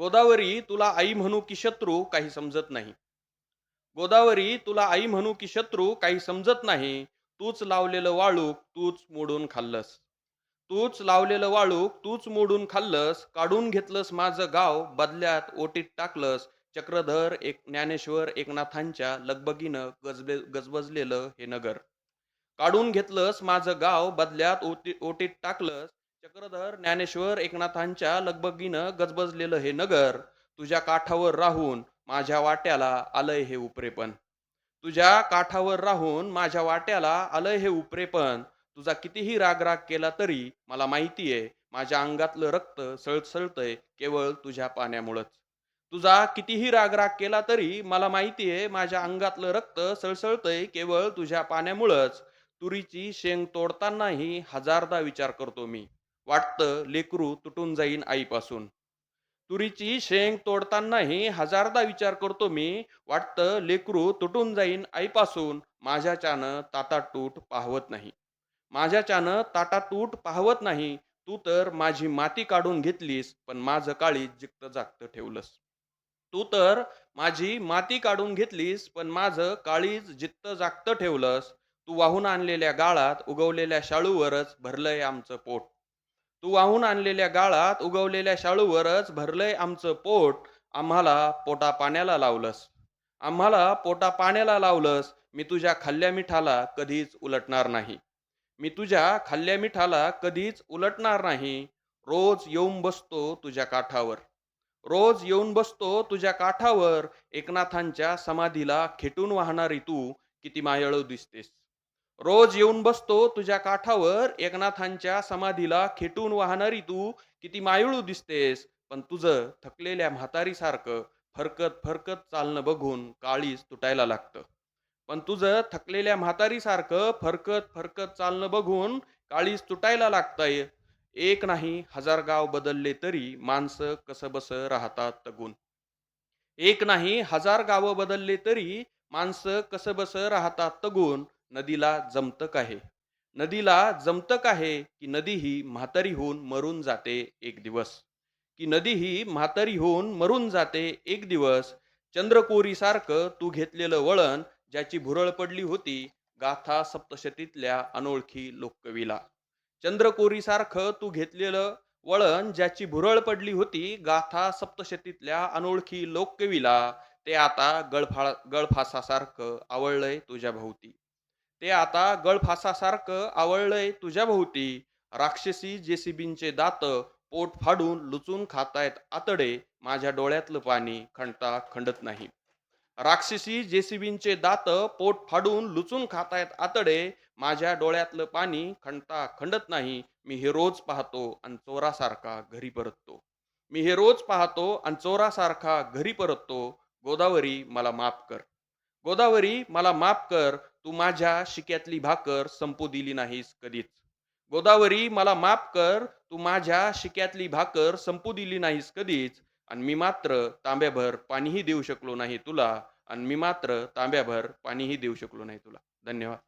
गोदावरी तुला आई म्हणू की शत्रू काही समजत नाही. गोदावरी तुला आई म्हणू की शत्रू काही समजत नाही. तूच लावलेलं वाळूक तूच मोडून खाल्लंस. तूच लावलेलं वाळूक तूच मोडून खाल्लंस. काढून घेतलंस माझं गाव बदल्यात ओटीत टाकलंस. चक्रधर एक ज्ञानेश्वर एकनाथांच्या लगबगीनं गजबे गजबजलेलं हे नगर. काढून घेतलंस माझं गाव बदल्यात ओटी ओटीत टाकलंस. चक्रधर ज्ञानेश्वर एकनाथांच्या लगबगीनं गजबजलेलं हे नगर तुझ्या काठावर राहून माझ्या वाट्याला आलंय हे उपरेपण तुझ्या काठावर राहून माझ्या वाट्याला आलंय हे उपरेपण तुझा कितीही रागराग केला तरी मला माहितीये माझ्या अंगातलं रक्त सळसळतंय केवळ तुझ्या पाण्यामुळंच. तुझा कितीही रागराग केला तरी मला माहितीये माझ्या अंगातलं रक्त सळसळतंय केवळ तुझ्या पाण्यामुळंच. तुरीची शेंग तोडतानाही हजारदा विचार करतो मी. वाटतं लेकरू तुटून जाईन आईपासून. तुरीची शेंग तोडतानाही हजारदा विचार करतो मी वाटतं लेकरू तुटून जाईन आईपासून. माझ्याच्यानं ताटातूट पाहवत नाही. माझ्याच्यानं ताटातूट पाहवत नाही. तू तर माझी माती काढून घेतलीस पण माझं काळी जिक्त जागत ठेवलंस. तू तर माझी माती काढून घेतलीस पण माझं काळीज जित्त जागत ठेवलंस. तू वाहून आणलेल्या गाळात उगवलेल्या शाळूवरच भरलंय आमचं पोट. तू वाहून आणलेल्या गाळात उगवलेल्या शाळूवरच भरलंय आमचं पोट. आम्हाला पोटा पाण्याला लावलंस. आम्हाला पोटा पाण्याला लावलंस. मी तुझ्या खाल्ल्या मिठाला कधीच उलटणार नाही. मी तुझ्या खाल्ल्या मिठाला कधीच उलटणार नाही. रोज येऊन बसतो तुझ्या काठावर. रोज येऊन बसतो तुझ्या काठावर. एकनाथांच्या समाधीला खेटून वाहणारी तू किती मायाळू दिसतेस. रोज येऊन बसतो तुझ्या काठावर एकनाथांच्या समाधीला खेटून वाहणारी तू किती मायुळू दिसतेस. पण तुझं थकलेल्या म्हातारीसारखं फरकत फरकत चालणं बघून काळीच तुटायला लागतं. पण तुझं थकलेल्या म्हातारीसारखं फरकत फरकत चालणं बघून काळीच तुटायला लागतंय. एक नाही हजार गाव बदलले तरी माणसं कसबस राहतात तगून. एक नाही हजार गावं बदलले तरी माणसं कसबस राहतात तगून. नदीला जमतक आहे. नदीला जमतक आहे की नदी ही म्हातारी होऊन मरून जाते एक दिवस. की नदी ही म्हातारी होऊन मरून जाते एक दिवस चंद्रकोरीसारखं तू घेतलेलं वळण ज्याची भुरळ पडली होती गाथा सप्तशतीतल्या अनोळखी लोककवीला. चंद्रकोरीसारखं तू घेतलेलं वळण ज्याची भुरळ पडली होती गाथा सप्तशतीतल्या अनोळखी लोककवीला ते आता गळफा गळफासासारखं आवळलंय तुझ्या भोवती. ते आता गळफासासारखं आवळलंय तुझ्या भोवती. राक्षसी जेसीबींचे दात पोट फाडून लुचून खातायत आतडे माझ्या डोळ्यातलं पाणी खंडता खंडत नाही. राक्षसी जेसीबींचे दात पोट फाडून लुचून खातायत आतडे माझ्या डोळ्यातलं पाणी खंडता खंडत नाही. मी हे रोज पाहतो आणि चोरासारखा घरी परततो. मी हे रोज पाहतो आणि चोरासारखा घरी परततो. गोदावरी मला माफ कर. गोदावरी मला माफ कर तू माझ्या शिक्यातली भाकर संपू दिली नाहीस कधीच. गोदावरी मला माफ कर तू माझ्या शिक्यातली भाकर संपू दिली नाहीस कधीच. आणि मी मात्र तांब्याभर पाणीही देऊ शकलो नाही तुला. आणि मी मात्र तांब्याभर पाणीही देऊ शकलो नाही तुला. धन्यवाद.